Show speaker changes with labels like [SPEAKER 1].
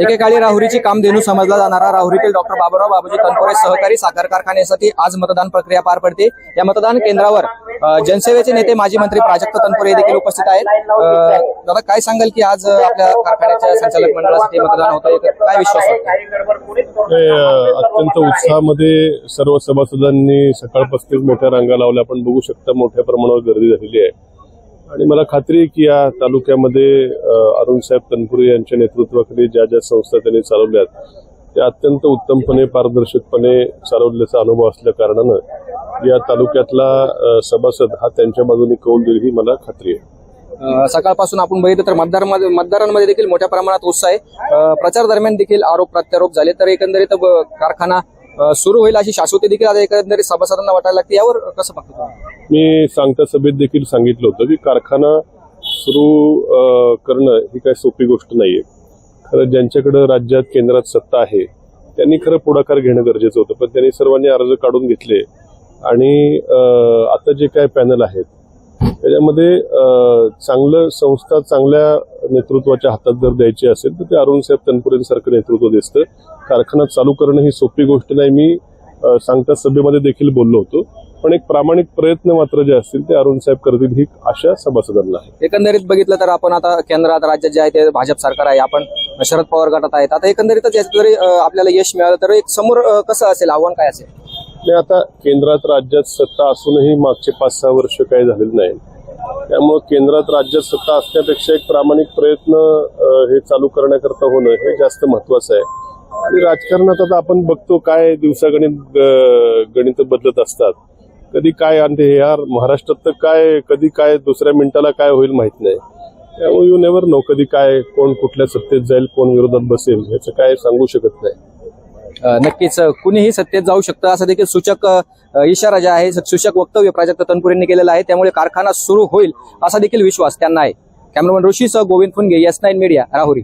[SPEAKER 1] एकेकाळी राहुरीची कामधेनू समजला जाणारा राहुरीतील डॉक्टर बाबुराव बाबूजी तनपुरे सहकारी साखर कारखान्यासाठी आज मतदान प्रक्रिया पार पडते. या मतदान केंद्रावर जनसेवेचे नेते माजी मंत्री प्राजक्त तनपुरे देखील उपस्थित आहेत. दादा काय सांगाल की आज आपल्या कारखान्याच्या संचालक मंडळासाठी मतदान होतं काय विश्वास
[SPEAKER 2] अत्यंत उत्साहामध्ये सर्व सभासदांनी सकाळपासूनच मोठ्या रांगा लावल्या. आपण बघू शकता मोठ्या प्रमाणावर गर्दी झालेली आहे. आणि मला खात्री आहे की या तालुक्यामध्ये अरुण साहेब तनपुरे यांच्या नेतृत्वाखाली ज्या ज्या संस्था त्यांनी चालवल्यात त्या अत्यंत उत्तमपणे पारदर्शकपणे चालवल्याचा अनुभव असल्या कारणानं या तालुक्यातला सभासद हा त्यांच्या बाजूने कौल देईल ही मला खात्री आहे.
[SPEAKER 1] सकाळपासून आपण बघितलं तर मतदार मतदारांमध्ये देखील मोठ्या प्रमाणात उत्साह आहे. प्रचार दरम्यान देखील आरोप प्रत्यारोप झाले. तर एकंदरीत कारखाना सुरू होईल अशी शाश्वती देखील आता एकंदरीत सभासदांना वाटायला लागते. यावर कसं बघतो
[SPEAKER 2] मी सांगता सभेत देखील सांगितलं होतं की कारखाना सुरू करणं ही काही सोपी गोष्ट नाहीये. खरं ज्यांच्याकडं राज्यात केंद्रात सत्ता आहे त्यांनी खरं पुढाकार घेणं गरजेचं होतं. पण त्यांनी सर्वांनी अर्ज काढून घेतले आणि आता जे काय पॅनल आहेत त्याच्यामध्ये चांगलं संस्था चांगल्या नेतृत्वाच्या हातात जर द्यायची असेल तर ते अरुण साहेब तनपुरेंसारखं नेतृत्व दिसतं. कारखाना चालू करणं ही सोपी गोष्ट नाही. मी सांगता सभेमध्ये देखील बोललो होतो. पण एक प्रामाणिक प्रयत्न मात्र जे असतील ते अरुण साहेब करतील ही आशा सभासदांना आहे.
[SPEAKER 1] एकंदरीत बघितलं तर आपण आता केंद्रात राज्यात जे आहे ते भाजप सरकार आहे. आपण शरद पवार गटात आहेत. आता एकंदरीतच जरी आपल्याला यश मिळालं तर एक समोर कसं असेल? आव्हान काय असेल?
[SPEAKER 2] आणि आता केंद्रात राज्यात सत्ता असूनही मागचे पाच सहा वर्ष काही झालेले नाही त्यामुळं केंद्रात राज्यात सत्ता असण्यापेक्षा एक प्रामाणिक प्रयत्न हे चालू करण्याकरता होणं हे जास्त महत्वाचं आहे. आणि राजकारणात आता आपण बघतो काय दिवसागणित गणित बदलत असतात. कधी काय आणते हे यार महाराष्ट्रात तर काय कधी काय दुसऱ्या मिनिटाला काय होईल माहीत नाही. त्यामुळे यू नेवर नो कधी काय कोण कुठल्या सत्तेत जाईल कोण विरोधात बसेल याचं काय सांगू शकत नाही.
[SPEAKER 1] नक्कीच कुणीही सत्तेत जाऊ शकतं. असं देखील सूचक इशारा जे आहे सूचक वक्तव्य प्राजक्त तनपुरेंनी केलेलं आहे. त्यामुळे कारखाना सुरू होईल असा देखील विश्वास त्यांना आहे. Cameraman ऋषीसह Govind Phunge S nine media Rahuri.